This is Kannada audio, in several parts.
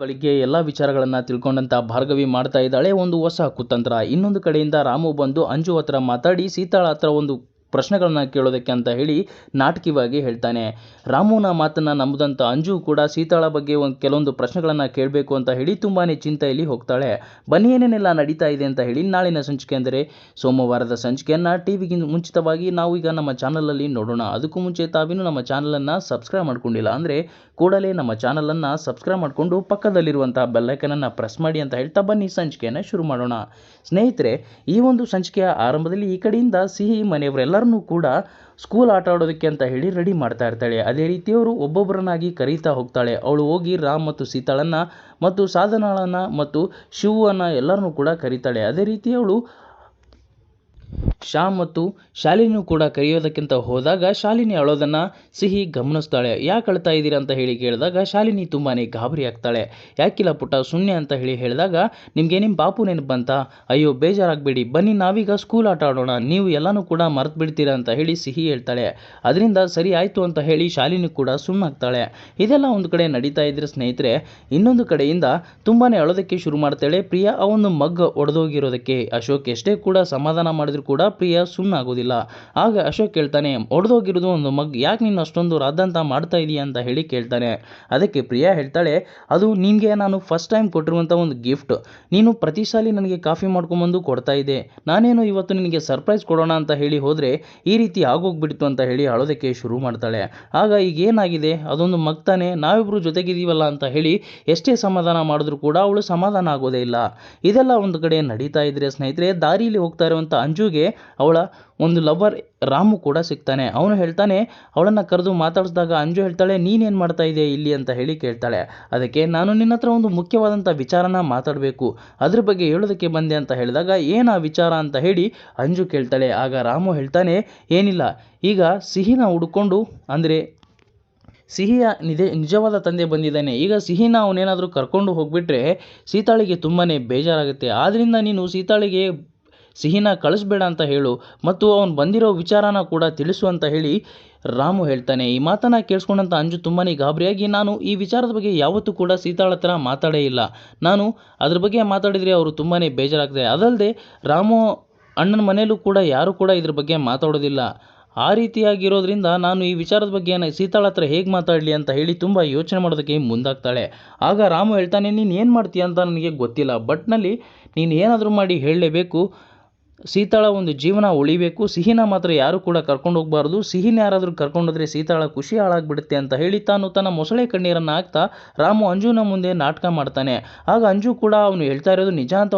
ಬಳಿಗೆ ಎಲ್ಲ ವಿಚಾರಗಳನ್ನು ತಿಳ್ಕೊಂಡಂಥ ಭಾರ್ಗವಿ ಮಾಡ್ತಾ ಇದ್ದಾಳೆ. ಒಂದು ಹೊಸ ಕುತಂತ್ರ. ಇನ್ನೊಂದು ಕಡೆಯಿಂದ ರಾಮು ಬಂದು ಅಂಜು ಹತ್ರ ಮಾತಾಡಿ ಸೀತಾಳ ಹತ್ರ ಒಂದು ಪ್ರಶ್ನೆಗಳನ್ನ ಕೇಳೋದಕ್ಕೆ ಅಂತ ಹೇಳಿ ನಾಟಕೀಯವಾಗಿ ಹೇಳ್ತಾನೆ. ರಾಮುನ ಮಾತನ್ನು ನಂಬದಂಥ ಅಂಜು ಕೂಡ ಸೀತಾಳ ಬಗ್ಗೆ ಒಂದು ಕೆಲವೊಂದು ಪ್ರಶ್ನೆಗಳನ್ನು ಕೇಳಬೇಕು ಅಂತ ಹೇಳಿ ತುಂಬಾ ಚಿಂತೆಯಲ್ಲಿ ಹೋಗ್ತಾಳೆ. ಬನ್ನಿ, ಏನೇನೆಲ್ಲ ನಡೀತಾ ಇದೆ ಅಂತ ಹೇಳಿ ನಾಳಿನ ಸಂಚಿಕೆ ಅಂದರೆ ಸೋಮವಾರದ ಸಂಚಿಕೆಯನ್ನು ಟಿ ವಿಗಿಂತ ಮುಂಚಿತವಾಗಿ ನಾವು ಈಗ ನಮ್ಮ ಚಾನಲಲ್ಲಿ ನೋಡೋಣ. ಅದಕ್ಕೂ ಮುಂಚೆ ತಾವಿನೂ ನಮ್ಮ ಚಾನಲನ್ನು ಸಬ್ಸ್ಕ್ರೈಬ್ ಮಾಡ್ಕೊಂಡಿಲ್ಲ ಅಂದರೆ ಕೂಡಲೇ ನಮ್ಮ ಚಾನಲನ್ನು ಸಬ್ಸ್ಕ್ರೈಬ್ ಮಾಡಿಕೊಂಡು ಪಕ್ಕದಲ್ಲಿರುವಂಥ ಬೆಲ್ಲೈಕನನ್ನು ಪ್ರೆಸ್ ಮಾಡಿ ಅಂತ ಹೇಳ್ತಾ ಬನ್ನಿ, ಸಂಚಿಕೆಯನ್ನು ಶುರು ಮಾಡೋಣ. ಸ್ನೇಹಿತರೆ, ಈ ಒಂದು ಸಂಚಿಕೆಯ ಆರಂಭದಲ್ಲಿ ಈ ಕಡೆಯಿಂದ ಸಿಹಿ ಮನೆಯವರೆಲ್ಲರನ್ನೂ ಕೂಡ ಸ್ಕೂಲ್ ಆಟ ಆಡೋದಕ್ಕೆ ಅಂತ ಹೇಳಿ ರೆಡಿ ಮಾಡ್ತಾ ಇರ್ತಾಳೆ. ಅದೇ ರೀತಿ ಅವರು ಒಬ್ಬೊಬ್ಬರನ್ನಾಗಿ ಕರೀತಾ ಹೋಗ್ತಾಳೆ. ಅವಳು ಹೋಗಿ ರಾಮ್ ಮತ್ತು ಸೀತಾಳನ್ನು ಮತ್ತು ಸಾಧನಾಳನ್ನು ಮತ್ತು ಶಿವನ ಎಲ್ಲರನ್ನೂ ಕೂಡ ಕರೀತಾಳೆ. ಅದೇ ರೀತಿ ಅವಳು ಶ್ಯಾಮ್ ಮತ್ತು ಶಾಲಿನಿಯೂ ಕೂಡ ಕರೆಯೋದಕ್ಕಿಂತ ಹೋದಾಗ, ಶಾಲಿನಿ ಅಳೋದನ್ನು ಸಿಹಿ ಗಮನಿಸ್ತಾಳೆ. ಯಾಕೆ ಅಳ್ತಾ ಇದ್ದೀರಾ? ಅಂತ ಹೇಳಿ ಕೇಳಿದಾಗ, ಶಾಲಿನಿ ತುಂಬಾ ಗಾಬರಿ ಆಗ್ತಾಳೆ. ಯಾಕಿಲ್ಲ ಪುಟ್ಟ? ಶೂನ್ಯ ಅಂತ ಹೇಳಿ ಹೇಳಿದಾಗ, ನಿಮಗೆ ನಿಮ್ಮ ಬಾಪು ನೆನಪು ಬಂತ? ಅಯ್ಯೋ, ಬೇಜಾರಾಗಬೇಡಿ. ಬನ್ನಿ, ನಾವೀಗ ಸ್ಕೂಲ್ ಆಟ ಆಡೋಣ. ನೀವು ಎಲ್ಲನೂ ಕೂಡ ಮರೆತು ಬಿಡ್ತೀರಾ? ಅಂತ ಹೇಳಿ ಸಿಹಿ ಹೇಳ್ತಾಳೆ. ಅದರಿಂದ ಸರಿ ಆಯಿತು ಅಂತ ಹೇಳಿ ಶಾಲಿನಿ ಕೂಡ ಸುಮ್ಮನಾಗ್ತಾಳೆ ಇದೆಲ್ಲ ಒಂದು ಕಡೆ ನಡೀತಾ ಇದ್ರೆ ಸ್ನೇಹಿತರೆ, ಇನ್ನೊಂದು ಕಡೆಯಿಂದ ತುಂಬಾ ಅಳೋದಕ್ಕೆ ಶುರು ಮಾಡ್ತಾಳೆ. ಪ್ರಿಯಾ, ಆ ಒಂದು ಮಗ್ ಒಡೆದೋಗಿರೋದಕ್ಕೆ ಅಶೋಕ್ ಎಷ್ಟೇ ಕೂಡ ಸಮಾಧಾನ ಮಾಡಿದ್ರು ಕೂಡ ಪ್ರಿಯಾ ಸುಮ್ಮನಾಗೋದಿಲ್ಲ ಆಗ ಅಶೋಕ್ ಕೇಳ್ತಾನೆ ಒಡೆದೋಗಿರೋದು ಒಂದು ಮಗ್, ಯಾಕೆ ನೀನು ಅಷ್ಟೊಂದು ರಾದಂತ ಮಾಡ್ತಾ ಇದೀಯ ಅಂತ ಹೇಳಿ ಕೇಳ್ತಾನೆ. ಅದಕ್ಕೆ ಪ್ರಿಯಾ ಹೇಳ್ತಾಳೆ, ಅದು ನಿನಗೆ ನಾನು ಫಸ್ಟ್ ಟೈಮ್ ಕೊಟ್ಟಿರುವಂಥ ಒಂದು ಗಿಫ್ಟ್ ನೀನು ಪ್ರತಿ ಸಾಲಿ ನನಗೆ ಕಾಫಿ ಮಾಡ್ಕೊಂಬಂದು ಕೊಡ್ತಾ ಇದ್ದೆ. ನಾನೇನು ಇವತ್ತು ನಿನಗೆ ಸರ್ಪ್ರೈಸ್ ಕೊಡೋಣ ಅಂತ ಹೇಳಿ ಹೋದರೆ, ಈ ರೀತಿ ಆಗೋಗ್ಬಿಡ್ತು ಅಂತ ಹೇಳಿ ಅಳೋದಕ್ಕೆ ಶುರು ಮಾಡ್ತಾಳೆ. ಆಗ ಈಗ ಏನಾಗಿದೆ? ಅದೊಂದು ಮಗ್ತಾನೆ ನಾವಿಬ್ಬರು ಜೊತೆಗಿದ್ದೀವಲ್ಲ ಅಂತ ಹೇಳಿ ಎಷ್ಟೇ ಸಮಾಧಾನ ಮಾಡಿದ್ರು ಕೂಡ ಅವಳು ಸಮಾಧಾನ ಆಗೋದೇ ಇಲ್ಲ. ಇದೆಲ್ಲ ಒಂದು ಕಡೆ ನಡೀತಾ ಇದ್ರೆ ಸ್ನೇಹಿತರೆ ದಾರಿಯಲ್ಲಿ ಹೋಗ್ತಾ ಇರುವಂಥ ಅಂಜುಗೆ ಅವಳ ಒಂದು ಲವರ್ ರಾಮು ಕೂಡ ಸಿಗ್ತಾನೆ. ಅವನು ಹೇಳ್ತಾನೆ, ಅವಳನ್ನು ಕರೆದು ಮಾತಾಡಿಸಿದಾಗ ಅಂಜು ಹೇಳ್ತಾಳೆ, ನೀನೇನು ಮಾಡ್ತಾ ಇದೆಯಾ ಇಲ್ಲಿ? ಅಂತ ಹೇಳಿ ಕೇಳ್ತಾಳೆ. ಅದಕ್ಕೆ, ನಾನು ನಿನ್ನ ಹತ್ರ ಒಂದು ಮುಖ್ಯವಾದಂಥ ವಿಚಾರನ ಮಾತಾಡಬೇಕು. ಅದ್ರ ಬಗ್ಗೆ ಹೇಳೋದಕ್ಕೆ ಬಂದೆ ಅಂತ ಹೇಳಿದಾಗ, ಏನು ಆ ವಿಚಾರ? ಅಂತ ಹೇಳಿ ಅಂಜು ಕೇಳ್ತಾಳೆ. ಆಗ ರಾಮು ಹೇಳ್ತಾನೆ, ಏನಿಲ್ಲ. ಈಗ ಸಿಹಿನ ಹುಡ್ಕೊಂಡು, ಅಂದರೆ ಸಿಹಿಯ ನಿಜ ನಿಜವಾದ ತಂದೆ ಬಂದಿದ್ದಾನೆ. ಈಗ ಸಿಹಿನ ಅವನೇನಾದರೂ ಕರ್ಕೊಂಡು ಹೋಗಿಬಿಟ್ರೆ ಸೀತಾಳಿಗೆ ತುಂಬಾ ಬೇಜಾರಾಗುತ್ತೆ. ಆದ್ದರಿಂದ ನೀನು ಸೀತಾಳಿಗೆ ಸಿಹಿನ ಕಳಿಸ್ಬೇಡ ಅಂತ ಹೇಳು ಮತ್ತು ಅವನು ಬಂದಿರೋ ವಿಚಾರನ ಕೂಡ ತಿಳಿಸು ಅಂತ ಹೇಳಿ ರಾಮು ಹೇಳ್ತಾನೆ. ಈ ಮಾತನ್ನು ಕೇಳಿಸ್ಕೊಂಡಂಥ ಅಂಜು ತುಂಬಾ ಗಾಬರಿಯಾಗಿ, ನಾನು ಈ ವಿಚಾರದ ಬಗ್ಗೆ ಯಾವತ್ತೂ ಕೂಡ ಸೀತಾಳ ಹತ್ರ ಮಾತಾಡೇ ಇಲ್ಲ. ನಾನು ಅದ್ರ ಬಗ್ಗೆ ಮಾತಾಡಿದರೆ ಅವರು ತುಂಬಾ ಬೇಜಾರಾಗ್ತದೆ ಅದಲ್ಲದೆ ರಾಮು ಅಣ್ಣನ ಮನೆಯಲ್ಲೂ ಕೂಡ ಯಾರೂ ಕೂಡ ಇದ್ರ ಬಗ್ಗೆ ಮಾತಾಡೋದಿಲ್ಲ. ಆ ರೀತಿಯಾಗಿರೋದ್ರಿಂದ ನಾನು ಈ ವಿಚಾರದ ಬಗ್ಗೆ ಸೀತಾಳ ಹತ್ರ ಹೇಗೆ ಮಾತಾಡಲಿ ಅಂತ ಹೇಳಿ ತುಂಬ ಯೋಚನೆ ಮಾಡೋದಕ್ಕೆ ಮುಂದಾಗ್ತಾಳೆ. ಆಗ ರಾಮು ಹೇಳ್ತಾನೆ, ನೀನು ಏನು ಮಾಡ್ತೀಯ ಅಂತ ನನಗೆ ಗೊತ್ತಿಲ್ಲ. ಬಟ್ನಲ್ಲಿ ನೀನು ಏನಾದರೂ ಮಾಡಿ ಹೇಳಲೇಬೇಕು. ಸೀತಾಳ ಒಂದು ಜೀವನ ಉಳಿಬೇಕು, ಸಿಹಿನ ಮಾತ್ರ ಯಾರು ಕೂಡ ಕರ್ಕೊಂಡು ಹೋಗಬಾರ್ದು, ಸಿಹಿನ ಯಾರಾದರೂ ಕರ್ಕೊಂಡೋದ್ರೆ ಸೀತಾಳ ಖುಷಿ ಹಾಳಾಗ್ಬಿಡುತ್ತೆ ಅಂತ ಹೇಳಿ ತಾನು ತನ್ನ ಮೊಸಳೆ ಕಣ್ಣೀರನ್ನು ಹಾಕ್ತಾ ರಾಮು ಅಂಜುನ ಮುಂದೆ ನಾಟಕ ಮಾಡ್ತಾನೆ. ಆಗ ಅಂಜು ಕೂಡ ಅವನು ಹೇಳ್ತಾ ಇರೋದು ನಿಜ ಅಂತ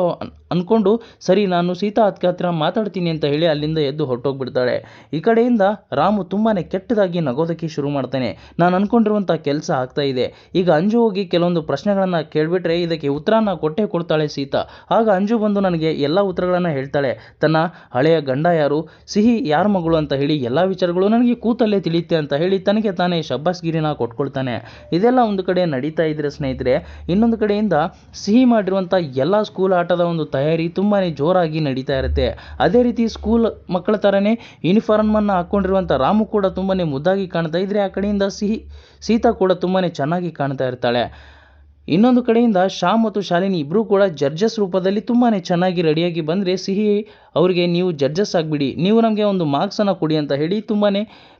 ಅಂದ್ಕೊಂಡು ಸರಿ, ನಾನು ಸೀತಾ ಅತ್ಕೆ ಹತ್ರ ಮಾತಾಡ್ತೀನಿ ಅಂತ ಹೇಳಿ ಅಲ್ಲಿಂದ ಎದ್ದು ಹೊರಟೋಗ್ಬಿಡ್ತಾಳೆ. ಈ ಕಡೆಯಿಂದ ರಾಮು ತುಂಬಾ ಕೆಟ್ಟದಾಗಿ ನಗೋದಕ್ಕೆ ಶುರು ಮಾಡ್ತಾನೆ. ನಾನು ಅಂದ್ಕೊಂಡಿರುವಂಥ ಕೆಲಸ ಆಗ್ತಾ ಇದೆ. ಈಗ ಅಂಜು ಹೋಗಿ ಕೆಲವೊಂದು ಪ್ರಶ್ನೆಗಳನ್ನು ಕೇಳಿಬಿಟ್ರೆ ಇದಕ್ಕೆ ಉತ್ತರನ ಕೊಟ್ಟೆ ಕೊಡ್ತಾಳೆ ಸೀತಾ. ಆಗ ಅಂಜು ಬಂದು ನನಗೆ ಎಲ್ಲ ಉತ್ತರಗಳನ್ನು ಹೇಳ್ತಾಳೆ. ತನ್ನ ಹಳೆಯ ಗಂಡ ಯಾರು? ಸಿಹಿ ಯಾರ ಮಗಳು ಅಂತ ಹೇಳಿ ಎಲ್ಲ ವಿಚಾರಗಳು ನನಗೆ ಕೂತಲ್ಲೇ ತಿಳಿಯುತ್ತೆ ಅಂತ ಹೇಳಿ ತನಗೆ ತಾನೇ ಶಬ್ಬಾಸ್ಗಿರಿನ ಕೊಟ್ಕೊಳ್ತಾನೆ. ಇದೆಲ್ಲ ಒಂದು ಕಡೆ ನಡೀತಾ ಇದ್ರೆ ಸ್ನೇಹಿತರೆ, ಇನ್ನೊಂದು ಕಡೆಯಿಂದ ಸಿಹಿ ಮಾಡಿರುವಂಥ ಎಲ್ಲ ಸ್ಕೂಲ್ ಆಟದ ಒಂದು ತಯಾರಿ ತುಂಬಾ ಜೋರಾಗಿ ನಡೀತಾ ಇರುತ್ತೆ. ಅದೇ ರೀತಿ ಸ್ಕೂಲ್ ಮಕ್ಕಳ ಥರನೇ ಯೂನಿಫಾರ್ಮನ್ನು ಹಾಕ್ಕೊಂಡಿರುವಂಥ ರಾಮು ಕೂಡ ತುಂಬಾ ಮುದ್ದಾಗಿ ಕಾಣ್ತಾ ಇದ್ದರೆ ಆ ಕಡೆಯಿಂದ ಸಿಹಿ, ಸೀತಾ ಕೂಡ ತುಂಬಾ ಚೆನ್ನಾಗಿ ಕಾಣ್ತಾ ಇರ್ತಾಳೆ. ಇನ್ನೊಂದು ಕಡೆಯಿಂದ ಶ್ಯಾಮ್ ಮತ್ತು ಶಾಲಿನಿ ಇಬ್ಬರೂ ಕೂಡ ಜಡ್ಜಸ್ ರೂಪದಲ್ಲಿ ತುಂಬಾ ಚೆನ್ನಾಗಿ ರೆಡಿಯಾಗಿ ಬಂದರೆ ಸಿಹಿ ಅವರಿಗೆ ನೀವು ಜಡ್ಜಸ್ ಆಗಿಬಿಡಿ, ನೀವು ನಮಗೆ ಒಂದು ಮಾರ್ಕ್ಸನ್ನು ಕೊಡಿ ಅಂತ ಹೇಳಿ ತುಂಬಾ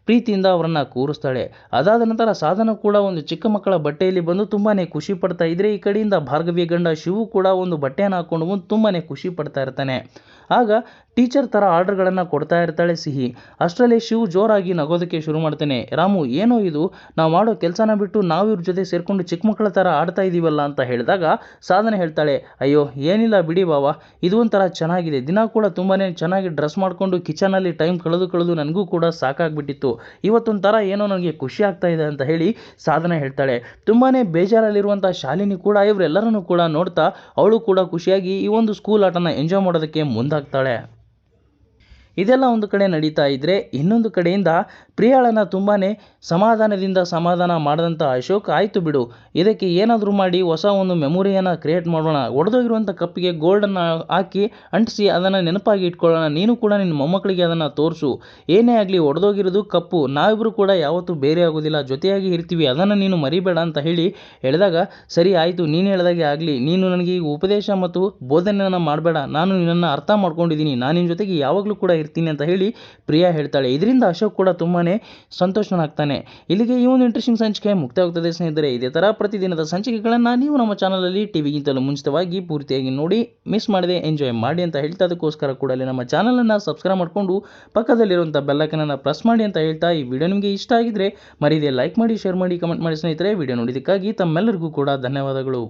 ಪ್ರೀತಿಯಿಂದ ಅವರನ್ನು ಕೂರಿಸ್ತಾಳೆ. ಅದಾದ ನಂತರ ಸಾಧನ ಕೂಡ ಒಂದು ಚಿಕ್ಕ ಮಕ್ಕಳ ಬಟ್ಟೆಯಲ್ಲಿ ಬಂದು ತುಂಬಾ ಖುಷಿ ಪಡ್ತಾ ಇದ್ರೆ ಈ ಕಡೆಯಿಂದ ಭಾರ್ಗವಿಯ ಗಂಡ ಶಿವು ಕೂಡ ಒಂದು ಬಟ್ಟೆಯನ್ನು ಹಾಕ್ಕೊಂಡು ಬಂದು ತುಂಬಾ ಖುಷಿ ಪಡ್ತಾ ಇರ್ತಾನೆ. ಆಗ ಟೀಚರ್ ಥರ ಆರ್ಡ್ರ್ಗಳನ್ನು ಕೊಡ್ತಾ ಇರ್ತಾಳೆ ಸಿಹಿ. ಅಷ್ಟರಲ್ಲಿ ಶಿವ್ ಜೋರಾಗಿ ನಗೋದಕ್ಕೆ ಶುರು ಮಾಡ್ತಾನೆ. ರಾಮು, ಏನೋ ಇದು? ನಾವು ಮಾಡೋ ಕೆಲಸನ ಬಿಟ್ಟು ನಾವು ಇವ್ರ ಜೊತೆ ಸೇರಿಕೊಂಡು ಚಿಕ್ಕ ಮಕ್ಕಳ ಥರ ಆಡ್ತಾ ಇದ್ದೀವಲ್ಲ ಅಂತ ಹೇಳಿದಾಗ ಸಾಧನೆ ಹೇಳ್ತಾಳೆ, ಅಯ್ಯೋ, ಏನಿಲ್ಲ ಬಿಡಿ ಬಾವ. ಇದು ಒಂಥರ ಚೆನ್ನಾಗಿದೆ. ದಿನ ಕೂಡ ತುಂಬಾ ಚೆನ್ನಾಗಿ ಡ್ರೆಸ್ ಮಾಡಿಕೊಂಡು ಕಿಚನಲ್ಲಿ ಟೈಮ್ ಕಳೆದು ಕಳೆದು ನನಗೂ ಕೂಡ ಸಾಕಾಗ್ಬಿಟ್ಟಿತ್ತು. ಇವತ್ತೊಂಥರ ಏನೋ ನನಗೆ ಖುಷಿ ಆಗ್ತಾ ಇದೆ ಅಂತ ಹೇಳಿ ಸಾಧನೆ ಹೇಳ್ತಾಳೆ. ತುಂಬಾ ಬೇಜಾರಲ್ಲಿರುವಂಥ ಶಾಲಿನಿ ಕೂಡ, ಇವರೆಲ್ಲರನ್ನೂ ಕೂಡ ನೋಡ್ತಾ ಅವಳು ಕೂಡ ಖುಷಿಯಾಗಿ ಈ ಒಂದು ಸ್ಕೂಲ್ ಆಟನ ಎಂಜಾಯ್ ಮಾಡೋದಕ್ಕೆ ಮುಂದಾಗ್ತಾಳೆ. ಇದೆಲ್ಲ ಒಂದು ಕಡೆ ನಡೀತಾ ಇದ್ದರೆ ಇನ್ನೊಂದು ಕಡೆಯಿಂದ ಪ್ರಿಯಾಳನ್ನು ತುಂಬಾ ಸಮಾಧಾನದಿಂದ ಸಮಾಧಾನ ಮಾಡಿದಂಥ ಅಶೋಕ್, ಆಯಿತು ಬಿಡು, ಇದಕ್ಕೆ ಏನಾದರೂ ಮಾಡಿ ಹೊಸ ಒಂದು ಮೆಮೊರಿಯನ್ನು ಕ್ರಿಯೇಟ್ ಮಾಡೋಣ. ಒಡೆದೋಗಿರುವಂಥ ಕಪ್ಪಿಗೆ ಗೋಲ್ಡನ್ನು ಹಾಕಿ ಅಂಟಿಸಿ ಅದನ್ನು ನೆನಪಾಗಿ ಇಟ್ಕೊಳ್ಳೋಣ. ನೀನು ಕೂಡ ನಿನ್ನ ಮೊಮ್ಮಕ್ಕಳಿಗೆ ಅದನ್ನು ತೋರಿಸು. ಏನೇ ಆಗಲಿ ಒಡೆದೋಗಿರೋದು ಕಪ್ಪು. ನಾವಿಬ್ಬರು ಕೂಡ ಯಾವತ್ತೂ ಬೇರೆ ಆಗೋದಿಲ್ಲ. ಜೊತೆಯಾಗಿ ಇರ್ತೀವಿ. ಅದನ್ನು ನೀನು ಮರಿಬೇಡ ಅಂತ ಹೇಳಿ ಹೇಳಿದಾಗ, ಸರಿ, ಆಯಿತು. ನೀನು ಹೇಳಿದಾಗೆ ಆಗಲಿ. ನೀನು ನನಗೆ ಈ ಉಪದೇಶ ಮತ್ತು ಬೋಧನೆಯನ್ನು ಮಾಡಬೇಡ. ನಾನು ನಿನ್ನನ್ನು ಅರ್ಥ ಮಾಡ್ಕೊಂಡಿದ್ದೀನಿ. ನಾನು ನಿನ್ನ ಜೊತೆಗೆ ಯಾವಾಗಲೂ ಕೂಡ ಇರ್ತೀನಿ ಅಂತ ಹೇಳಿ ಪ್ರಿಯಾ ಹೇಳ್ತಾಳೆ. ಇದರಿಂದ ಅಶೋಕ್ ಕೂಡ ತುಂಬಾ ಸಂತೋಷನಾಗ್ತಾನೆ ಇಲ್ಲಿಗೆ ಈ ಒಂದು ಇಂಟ್ರೆಸ್ಟಿಂಗ್ ಸಂಚಿಕೆ ಮುಕ್ತವಾಗ್ತದೆ ಸ್ನೇಹಿತರೆ. ಇದೇ ಥರ ಪ್ರತಿದಿನದ ಸಂಚಿಕೆಗಳನ್ನು ನೀವು ನಮ್ಮ ಚಾನಲಲ್ಲಿ ಟಿವಿಗಿಂತಲೂ ಮುಂಚಿತವಾಗಿ ಪೂರ್ತಿಯಾಗಿ ನೋಡಿ ಮಿಸ್ ಮಾಡದೆ ಎಂಜಾಯ್ ಮಾಡಿ ಅಂತ ಹೇಳ್ತಾ, ಅದಕ್ಕೋಸ್ಕರ ಕೂಡಲೇ ನಮ್ಮ ಚಾನಲನ್ನು ಸಬ್ಸ್ಕ್ರೈಬ್ ಮಾಡಿಕೊಂಡು ಪಕ್ಕದಲ್ಲಿರುವಂಥ ಬೆಲ್ಲೈಕನನ್ನು ಪ್ರೆಸ್ ಮಾಡಿ ಅಂತ ಹೇಳ್ತಾ, ಈ ವಿಡಿಯೋ ನಿಮಗೆ ಇಷ್ಟ ಆಗಿದ್ರೆ ಮರೀದೆ ಲೈಕ್ ಮಾಡಿ ಶೇರ್ ಮಾಡಿ ಕಮೆಂಟ್ ಮಾಡಿ ಸ್ನೇಹಿತರೆ. ವಿಡಿಯೋ ನೋಡಿದ್ದಕ್ಕಾಗಿ ತಮ್ಮೆಲ್ಲರಿಗೂ ಕೂಡ ಧನ್ಯವಾದಗಳು.